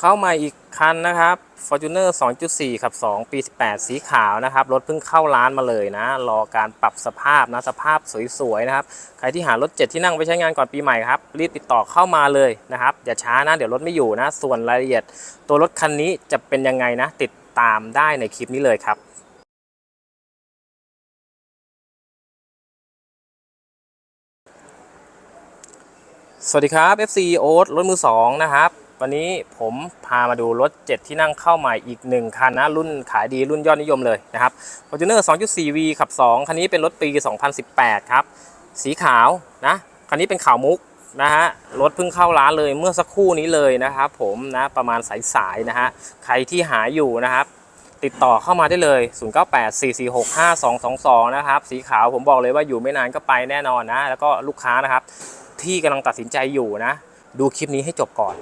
เข้ามาอีกคันนะครับ Fortuner 2.4 ขับ 2 ปี 18 สีขาวนะครับ รถเพิ่งเข้าร้านมาเลยนะ รอการปรับสภาพนะ สภาพสวยๆนะครับ ใครที่หารถ 7 ที่นั่งไปใช้งานก่อนปีใหม่ครับ รีบติดต่อเข้ามาเลยนะครับ อย่าช้านะ เดี๋ยวรถไม่อยู่นะ ส่วนรายละเอียด ตัวรถคันนี้จะเป็นยังไงนะ ติดตามได้ในคลิปนี้เลยครับสวัสดีครับ FC โอ๊ตรถมือ 2 นะครับ วันนี้ผมพามาดูรถ 7 ที่นั่งเข้าใหม่อีก 1 คันนะ รุ่นขายดีรุ่นยอดนิยมเลยนะครับ Fortuner 2.4V ขับ 2 คันนี้เป็นรถปี 2018 ครับ สีขาวนะ คันนี้เป็นขาวมุกนะฮะ รถเพิ่งเข้าร้านเลยเมื่อสักครู่นี้เลยนะครับผมนะประมาณสายๆนะฮะ ใครที่หาอยู่นะครับติดต่อเข้ามาได้เลย 0984465222 นะครับ สีขาวผมบอกเลยว่าอยู่ไม่นานก็ไปแน่นอนนะ แล้วก็ลูกค้านะครับ ที่กำลังตัดสินใจอยู่นะ ดูคลิปนี้ให้จบก่อน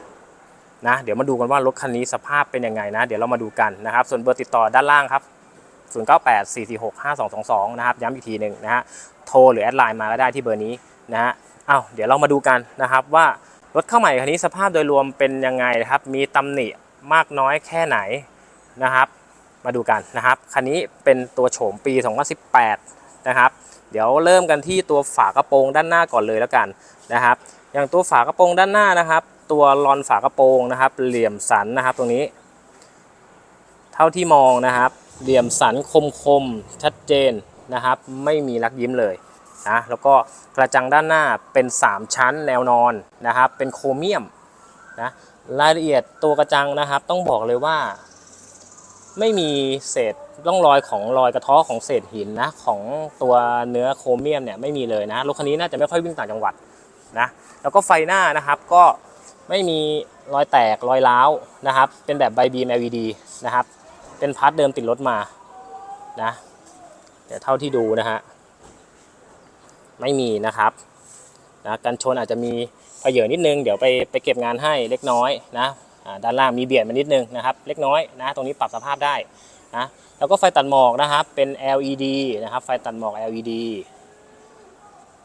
นะเดี๋ยวมาดูกันว่ารถคันนี้สภาพเป็นยังไงนะ เดี๋ยวเรามาดูกันนะครับส่วนเบอร์ติดต่อด้านล่างครับ 0984465222 นะครับย้ำอีกทีหนึ่งนะฮะโทรหรือแอดไลน์มาก็ได้ที่เบอร์นี้นะฮะอ้าวเดี๋ยวเรามาดูกันนะครับว่ารถเข้าใหม่คันนี้สภาพโดยรวมเป็นยังไงนะครับมีตำหนิมากน้อยแค่ไหนนะครับ มาดูกันนะครับคันนี้เป็นตัวโฉมปี 2018 นะครับ เดี๋ยวเริ่มกันที่ตัวฝากระโปรงด้านหน้าก่อนเลยแล้วกันนะครับ อย่างตัวฝากระโปรงด้านหน้านะครับ ตัวรอนฝากระโปรงนะครับ เหลี่ยมสันนะครับตรงนี้ เท่าที่มองนะครับ เหลี่ยมสันคมคมชัดเจนนะครับ ไม่มีรักยิ้มเลยนะแล้วก็กระจังด้านหน้าเป็น 3 ชั้นแนวนอนนะครับ เป็นโครเมียมนะรายละเอียดตัวกระจังนะครับ ต้องบอกเลยว่า ไม่มีเศษร่องรอยของรอยกระทาะของเศษหินนะของตัวเนื้อโครเมียมเนี่ยไม่มีเลยนะรถคันนี้น่าจะไม่ค่อยวิ่งต่างจังหวัด นะแล้วก็ไฟหน้านะครับก็ไม่มีรอยแตกรอยร้าวนะครับ เป็นแบบใบบีม LED นะครับ เป็นพาร์ทเดิมติดรถมานะเดี๋ยวเท่าที่ดูนะฮะไม่มีนะครับนะกันชนอาจจะมีเพเยอนิดนึง เดี๋ยวไปไปเก็บงานให้เล็กน้อยนะด้านล่างมีเบียดมานิดนึงนะครับเล็กน้อยนะตรงนี้ปรับสภาพได้นะแล้วก็ไฟตัดหมอกนะครับเป็น LED นะครับไฟตัดหมอก LED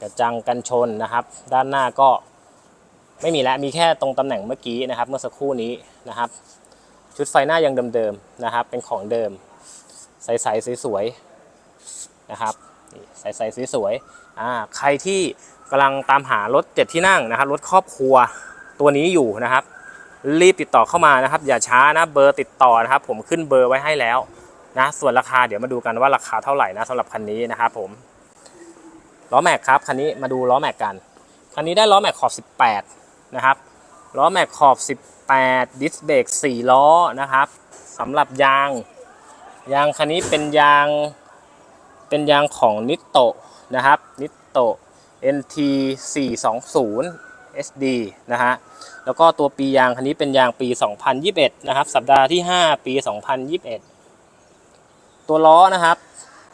กระจังกันชนนะครับ ด้านหน้าก็ไม่มีแล้วมีแค่ตรงตำแหน่งเมื่อกี้นะครับ เมื่อสักครู่นี้นะครับ ชุดไฟหน้ายังเดิมๆนะครับ เป็นของเดิม ใสๆสวยๆนะครับใสๆสวยๆอ่าใครที่กำลังตามหารถเจ็ดที่นั่งนะครับรถครอบครัวตัวนี้อยู่นะครับ รีบติดต่อเข้ามานะครับ อย่าช้านะเบอร์ติดต่อนะครับ ผมขึ้นเบอร์ไว้ให้แล้วนะส่วนราคาเดี๋ยวมาดูกันว่าราคาเท่าไหร่นะสำหรับคันนี้นะครับผม ล้อแม็กครับคันนี้มาดูล้อแม็กกันคันนี้ได้ล้อแม็กขอบ 18 นะครับล้อแม็กขอบ 18 ดิสเบรก4 ล้อนะครับสำหรับยาง ยางคันนี้เป็นยางเป็นยางของนิโตนะครับนิโต NT 420 SD นะฮะแล้วก็ตัวปียางคันนี้เป็นยางปี 2021 นะครับ สัปดาห์ที่ 5 ปี 2021 ตัวล้อนะครับ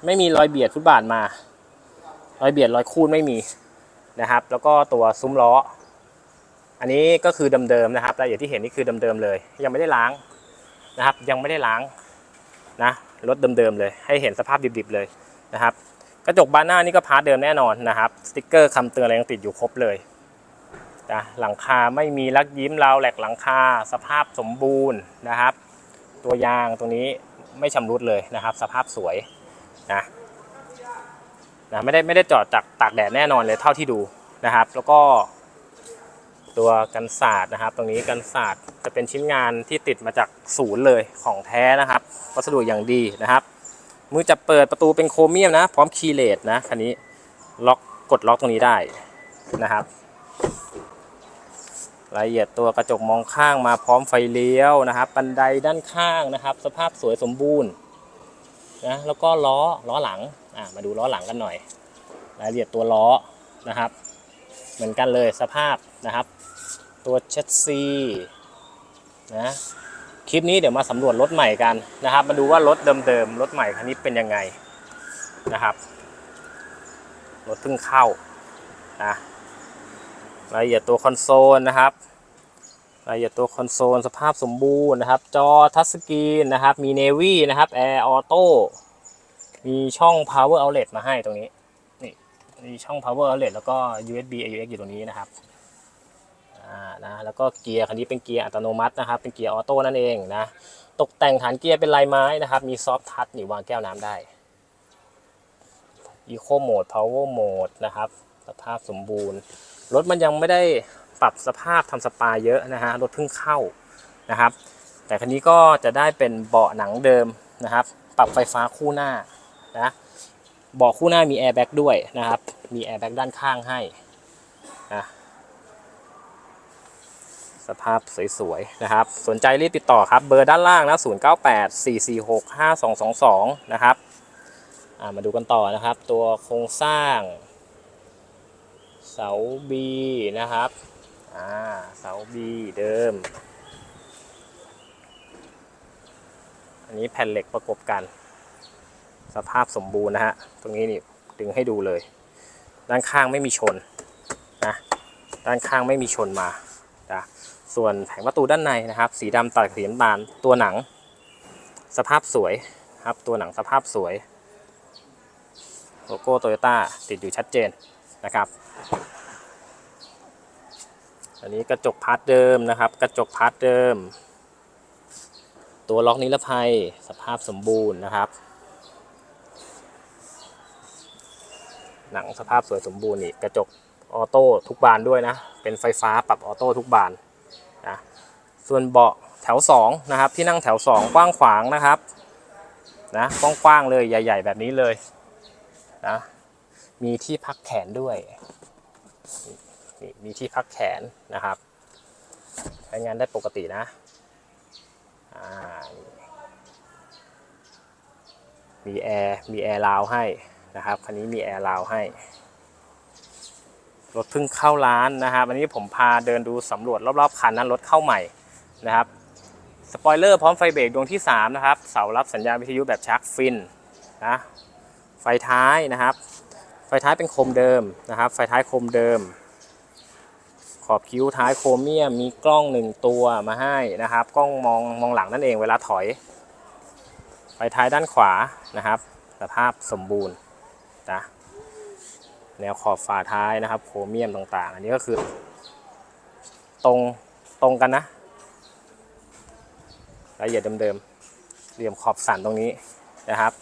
ไม่มีรอยเบียดฟุตบาทมา รอยเบียดรอยคูนไม่มีนะครับ แล้วก็ตัวซุ้มล้อ อันนี้ก็คือเดิมๆนะครับรายละเอียดที่เห็นนี่คือเดิมๆเลย ยังไม่ได้ล้างนะครับ ยังไม่ได้ล้างนะรถเดิมๆเลย ให้เห็นสภาพดิบๆเลยนะครับ กระจกบานหน้านี่ก็พาร์ทเดิมแน่นอนนะครับ สติกเกอร์คำเตือนอะไรยังติดอยู่ครบเลยนะหลังคาไม่มีลักยิ้มราวแหลกหลังคา สภาพสมบูรณ์นะครับ ตัวยางตรงนี้ไม่ชำรุดเลยนะครับ สภาพสวยนะ นะไม่ได้ไม่ได้จอดจากตากแดดแน่นอนเลยเท่าที่ดูนะครับ แล้วก็ตัวกันศาสตร์นะครับ ตรงนี้กันศาสตร์จะเป็นชิ้นงานที่ติดมาจากศูนย์เลยของแท้นะครับ วัสดุอย่างดีนะครับ มือจับเปิดประตูเป็นโครเมียมนะ พร้อมคีย์เลสนะคันนี้ล็อกกดล็อกตรงนี้ได้นะครับ รายละเอียดตัวกระจกมองข้างมาพร้อมไฟเลี้ยวนะครับ บันไดด้านข้างนะครับ สภาพสวยสมบูรณ์นะแล้วก็ล้อล้อหลัง มาดูล้อหลังกันหน่อย รายละเอียดตัวล้อนะครับ เหมือนกันเลยสภาพนะครับ ตัวเชสซีนะคลิปนี้เดี๋ยวมาสำรวจรถใหม่กันนะครับ มาดูว่ารถเดิมๆรถใหม่คันนี้เป็นยังไงนะครับรถเพิ่งเข้านะรายละเอียดตัวคอนโซลนะครับรายละเอียดตัวคอนโซลสภาพสมบูรณ์นะครับ จอทัชสกรีนนะครับ มีเนวี่นะครับแอร์ออโต้ มีช่อง power outlet มาให้ตรงนี้ นี่ มีช่อง power outlet แล้วก็ USB AUX อยู่ตรงนี้นะครับอ่าอ่า นะ แล้วก็เกียร์คันนี้เป็นเกียร์อัตโนมัตินะครับ เป็นเกียร์ออโต้นั่นเองนะ ตกแต่งฐานเกียร์เป็นลายไม้นะครับ มีซอฟทัชนี่วางแก้วน้ำได้ Eco Mode Power Mode นะครับ สภาพสมบูรณ์ รถมันยังไม่ได้ปรับสภาพทำสปาเยอะนะฮะ รถเพิ่งเข้านะครับ แต่คันนี้ก็จะได้เป็นเบาะหนังเดิมนะครับ ปรับไฟฟ้าคู่หน้า นะเบาะคู่หน้ามีแอร์แบ็กด้วยนะครับ มีแอร์แบ็กด้านข้างให้นะสภาพสวยๆนะครับ สนใจรีบติดต่อครับ เบอร์ด้านล่างนะ 098 446 5222 นะครับมาดูกันต่อนะครับ ตัวโครงสร้าง เสาบีนะครับอ่าเสาบีเดิม อันนี้แผ่นเหล็กประกบกัน สภาพสมบูรณ์นะฮะ ตรงนี้นี่ดึงให้ดูเลย ด้านข้างไม่มีชนนะด้านข้างไม่มีชนมานะส่วนแผงประตูด้านในนะครับ สีดำตัดสีน้ำตาลตัวหนัง สภาพสวยครับตัวหนังสภาพสวยโลโก้โตโยต้าติดอยู่ชัดเจนนะครับอันนี้กระจกพาร์ทเดิมนะครับ กระจกพาร์ทเดิม ตัวล็อกนิรภัยสภาพสมบูรณ์นะครับ หนังสภาพสวยสมบูรณ์นี่กระจกออโต้ทุกบานด้วยนะ เป็นไฟฟ้าปรับออโต้ทุกบานนะส่วนเบาะแถว2นะครับที่นั่งแถว 2 กว้างขวางนะครับนะกว้างๆเลยใหญ่ ๆ แบบนี้เลยนะมีที่พักแขนด้วยนี่มีที่พักแขนนะครับ ใช้งานได้ปกตินะมีแอร์มีแอร์ราวให้ นะครับคันนี้มีแอร์ราวให้รถเพิ่งเข้าร้านนะครับอันนี้ผมพาเดินดูสำรวจรอบๆคันนั้นรถเข้าใหม่นะครับสปอยเลอร์พร้อมไฟเบรกดวงที่ 3 นะครับ เสารับสัญญาณวิทยุแบบชาร์กฟินนะไฟท้ายนะครับ ไฟท้ายเป็นโคมเดิมนะครับ ไฟท้ายโคมเดิม ขอบคิ้วท้ายโครเมียมมีกล้องหนึ่งตัวมาให้นะครับ กล้องมองมองหลังนั่นเองเวลาถอย ไฟท้ายด้านขวานะครับ สภาพสมบูรณ์ นะแนวขอบฝาท้ายนะครับโครเมียมต่างๆ อันนี้ก็คือ ตรงตรงกันนะรายละเอียดเดิมๆเหลี่ยมขอบสันตรงนี้นะครับ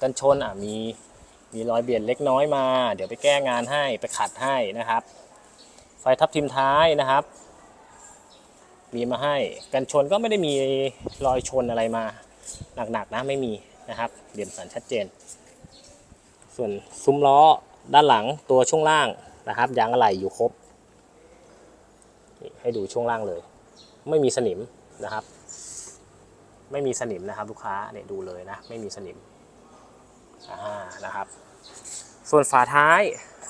กันชนอะมีมีรอยเบียดเล็กน้อยมา เดี๋ยวไปแก้งานให้ไปขัดให้นะครับ ไฟทับทิมท้ายนะครับ มีมาให้กันชนก็ไม่ได้มีรอยชนอะไรมาหนักๆนะไม่มีนะครับเหลี่ยมสันชัดเจน ส่วนซุ้มล้อด้านหลังตัวช่วงล่างนะครับยางอะไหล่อยู่ครบให้ดูช่วงล่างเลย ไม่มีสนิมนะครับ ไม่มีสนิมนะครับลูกค้าเนี่ยดูเลยนะ ไม่มีสนิมอ่านะครับ ส่วนฝาท้าย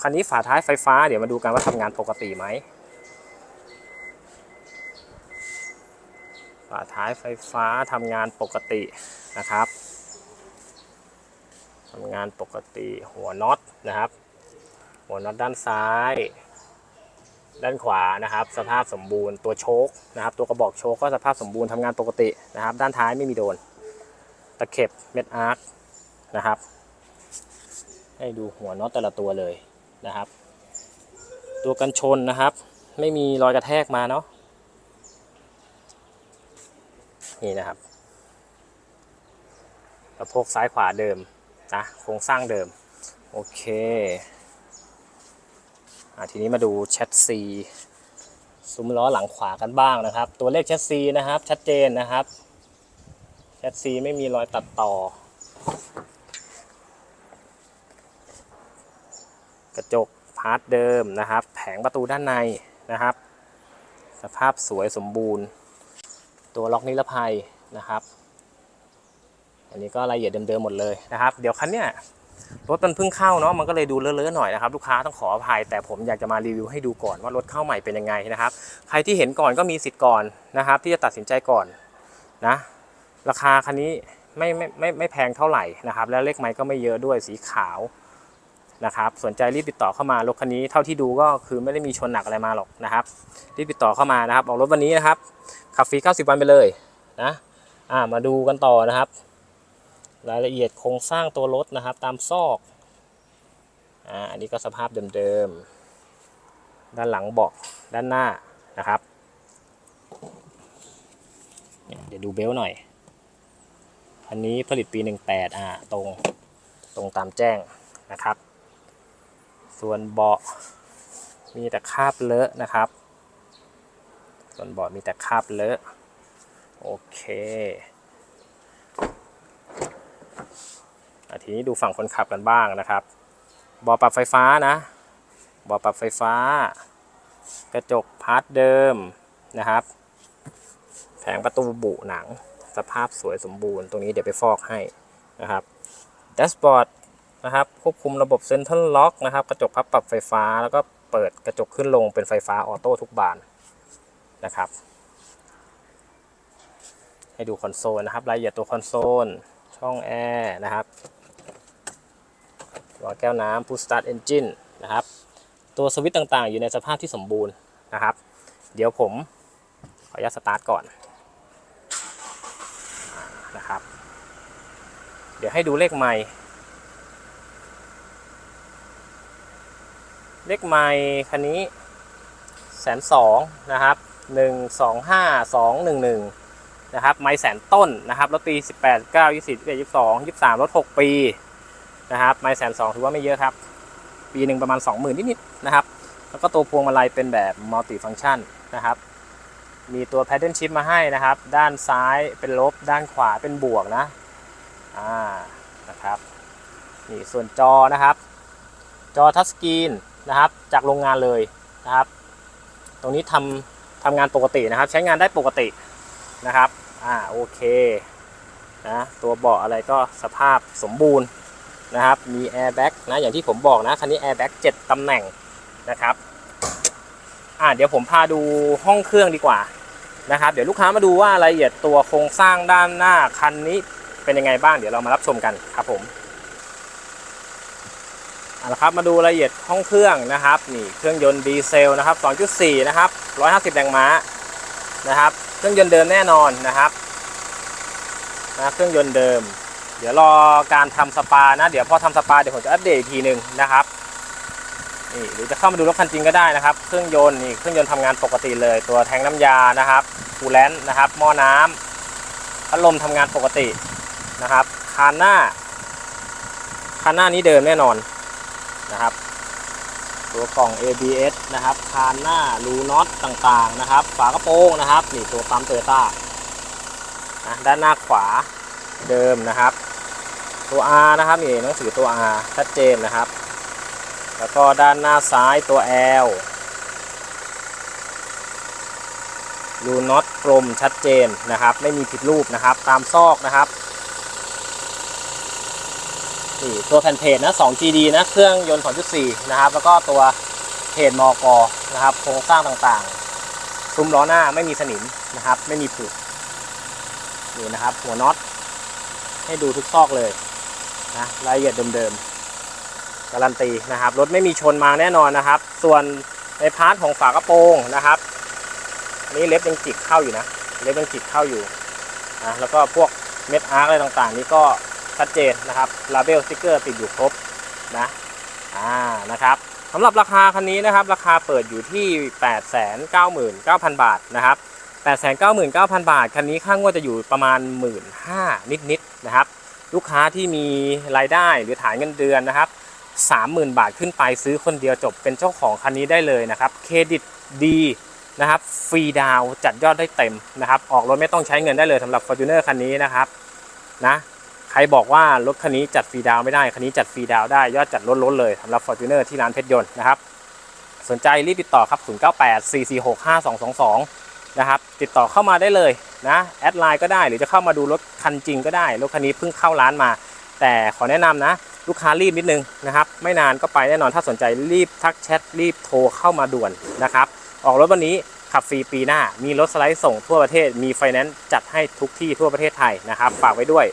คันนี้ฝาท้ายไฟฟ้าเดี๋ยวมาดูกันว่าทำงานปกติไหมฝาท้ายไฟฟ้าทำงานปกตินะครับ ทำงานปกติหัวน็อตนะครับ หัวน็อตด้านซ้าย ด้านขวานะครับ สภาพสมบูรณ์ตัวโชคนะครับ ตัวกระบอกโชคก็สภาพสมบูรณ์ทำงานปกตินะครับ ด้านท้ายไม่มีโดน ตะเข็บเม็ดอาร์คนะครับ ให้ดูหัวน็อตแต่ละตัวเลยนะครับ ตัวกันชนนะครับ ไม่มีรอยกระแทกมาเนาะนี่นะครับกระโพกซ้ายขวาเดิม นะโครงสร้างเดิม โอเคอะทีนี้มาดูแชทซีซุ้มล้อหลังขวากันบ้างนะครับ ตัวเลขแชทซีนะครับ ชัดเจนนะครับแชทซีไม่มีรอยตัดต่อ กระจกพาร์ทเดิมนะครับ แผงประตูด้านในนะครับ สภาพสวยสมบูรณ์ ตัวล็อกนิรภัยนะครับ อันนี้ก็รายละเอียดเดิมๆหมดเลยนะครับ เดี๋ยวคันเนี้ยรถมันเพิ่งเข้าเนาะมันก็เลยดูเลอะๆหน่อยนะครับลูกค้าต้องขออภัยแต่ผมอยากจะมารีวิวให้ดูก่อนว่ารถเข้าใหม่เป็นยังไงนะครับ ใครที่เห็นก่อนก็มีสิทธิ์ก่อนนะครับ ที่จะตัดสินใจก่อนนะ ราคาคันนี้ไม่ไม่ไม่ไม่แพงเท่าไหร่นะครับ แล้วเลขไม้ก็ไม่เยอะด้วยสีขาวนะครับสนใจรีบติดต่อเข้ามารถคันนี้เท่าที่ดูก็คือไม่ได้มีชนหนักอะไรมาหรอกนะครับรีบติดต่อเข้ามานะครับออกรถวันนี้นะครับขับฟรี 90 วันไปเลยนะอ่ามาดูกันต่อนะครับ รายละเอียดโครงสร้างตัวรถนะครับตามซอกอ่าอันนี้ก็สภาพเดิมๆ ด้านหลังเบาะด้านหน้านะครับเดี๋ยวดูเบลต์หน่อย อันนี้ผลิตปี 18อ่าตรงตรงตามแจ้งนะครับ ส่วนเบาะมีแต่คราบเลอะนะครับ ส่วนเบาะมีแต่คราบเลอะ โอเคอะ ทีนี้ดูฝั่งคนขับกันบ้างนะครับบาะปรับไฟฟ้านะบาะปรับไฟฟ้า กระจกพาร์ทเดิมนะครับ แผงประตูบุหนัง สภาพสวยสมบูรณ์ตรงนี้เดี๋ยวไปฟอกให้นะครับแดชบอร์ดนะครับควบคุมระบบเซ็นทรัลล็อกนะครับ กระจกพับปรับไฟฟ้าแล้วก็เปิดกระจกขึ้นลงเป็นไฟฟ้าออโต้ทุกบานนะครับ ให้ดูคอนโซลนะครับรายละเอียดตัวคอนโซลช่องแอร์นะครับ ตัวแก้วน้ำ Push Start Engine นะครับ ตัวสวิตช์ต่างๆ อยู่ในสภาพที่สมบูรณ์นะครับ เดี๋ยวผมขออนุญาตสตาร์ทก่อนนะครับ เดี๋ยวให้ดูเลขไมล์เลขไมล์คันนี้แสนสองนะครับหนึ่งสองห้าสองหนึ่งหนึ่งนะครับ ไมล์แสนต้นนะครับ รถปีสิบแปดเก้ายี่สิบยี่สิบเอ็ดยี่สิบสองยี่สิบสามรถหกปี นะครับไมล์แสนสองถือว่าไม่เยอะครับ ปีหนึ่งประมาณ 20,000 นิดๆนะครับ แล้วก็ตัวพวงมาลัยเป็นแบบมัลติฟัง c t ชันนะครับ มีตัว Paddle Shift มาให้นะครับ ด้านซ้ายเป็นลบ ด้านขวาเป็นบวกนะอ่านะครับนี่ส่วนจอนะครับ จอทัชสกรีนนะครับจากโรงงานเลยนะครับ ตรงนี้ทำทำงานปกตินะครับ ใช้งานได้ปกตินะครับอ่าโอเคนะตัวเบาะอะไรก็สภาพสมบูรณ์ นะครับ มีแอร์แบ็กนะอย่างที่ผมบอกนะคันนี้แอร์แบ็ก7ตำแหน่งนะครับอ่าเดี๋ยวผมพาดูห้องเครื่องดีกว่านะครับ เดี๋ยวลูกค้ามาดูว่ารายละเอียดตัวโครงสร้างด้านหน้าคันนี้เป็นยังไงบ้างเดี๋ยวเรามารับชมกันครับผมเอาละครับมาดูรายละเอียดห้องเครื่องนะครับนี่เครื่องยนต์ดีเซลนะครับ 2.4 นะครับ 150 แรงม้านะครับ เครื่องยนต์เดิมแน่นอนนะครับนะเครื่องยนต์เดิม เดี๋ยวรอการทำสปานะ เดี๋ยวพอทำสปาเดี๋ยวผมจะอัปเดตอีกทีหนึ่งนะครับนี่หรือจะเข้ามาดูรถคันจริงก็ได้นะครับ เครื่องยนต์นี่เครื่องยนต์ทำงานปกติเลย ตัวแทงน้ำยานะครับคูลแลนต์นะครับหม้อน้ำพัดลมทำงานปกตินะครับคานหน้าคานหน้านี้เดิมแน่นอนนะครับ ตัวกล่อง ABS นะครับคานหน้ารูน็อตต่างๆนะครับ ฝากระโปรงนะครับนี่ตัวปั๊มโตโยต้านะด้านหน้าขวาเดิมนะครับ ตัว R นะครับนี่หนังสือตัว R ชัดเจนนะครับ แล้วก็ด้านหน้าซ้ายตัว L รูน็อตกลมชัดเจนนะครับ ไม่มีผิดรูปนะครับ ตามซอกนะครับนี่ตัวแผ่นเพจนะ 2GD นะ เครื่องยนต์ 2.4 นะครับ แล้วก็ตัวเพจมอกนะครับ โครงสร้างต่างๆ ซุ้มล้อหน้าไม่มีสนิมนะครับ ไม่มีผุนี่นะครับ หัวน็อตให้ดูทุกซอกเลย นะรายละเอียดเดิมๆการันตีนะครับ รถไม่มีชนมาแน่นอนนะครับ ส่วนในพาร์ทของฝากระโปรงนะครับนนี้เล็บยังจิกเข้าอยู่นะ เล็บยังจิกเข้าอยู่นะแล้วก็พวกเม็ดอาร์คอะไรต่างๆ นี้ก็ชัดเจนนะครับลาเบลสติกเกอร์ติดอยู่ครบนะอ่านะครับสำหรับราคาคันนี้นะครับ ราคาเปิดอยู่ที่ 899,000 บาทนะครับ 899,000 บาท คันนี้ค่างวดจะอยู่ประมาณ 1 5ื่นนิดๆนะครับ ลูกค้าที่มีรายได้หรือฐานเงินเดือนนะครับ30,000 บาทขึ้นไปซื้อคนเดียวจบเป็นเจ้าของคันนี้ได้เลยนะครับเครดิตดีนะครับฟรีดาวจัดยอดได้เต็มนะครับ ออกรถไม่ต้องใช้เงินได้เลยสำหรับ Fortuner คันนี้นะครับนะใครบอกว่ารถคันนี้จัดฟรีดาวไม่ได้ คันนี้จัดฟรีดาวได้ยอดจัดล้นๆเลยสำหรับ Fortuner ที่ร้านเพชรยนต์นะครับ สนใจรีบติดต่อครับ 0984465222 นะครับ ติดต่อเข้ามาได้เลยนะแอดไลน์ก็ได้หรือจะเข้ามาดูรถคันจริงก็ได้ รถคันนี้เพิ่งเข้าร้านมา แต่ขอแนะนำนะ ลูกค้ารีบนิดนึงนะครับ ไม่นานก็ไปแน่นอนถ้าสนใจรีบทักแชทรีบโทรเข้ามาด่วนนะครับ ออกรถวันนี้ขับฟรีปีหน้า มีรถสไลด์ส่งทั่วประเทศ มีไฟแนนซ์จัดให้ทุกที่ทั่วประเทศไทยนะครับ ฝากไว้ด้วย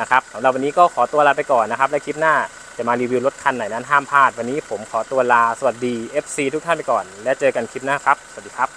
นะครับสำหรับวันนี้ก็ขอตัวลาไปก่อนนะครับ และคลิปหน้าจะมารีวิวรถคันไหนนั้นห้ามพลาด วันนี้ผมขอตัวลา สวัสดี FC ทุกท่านไปก่อน และเจอกันคลิปหน้าครับ สวัสดีครับ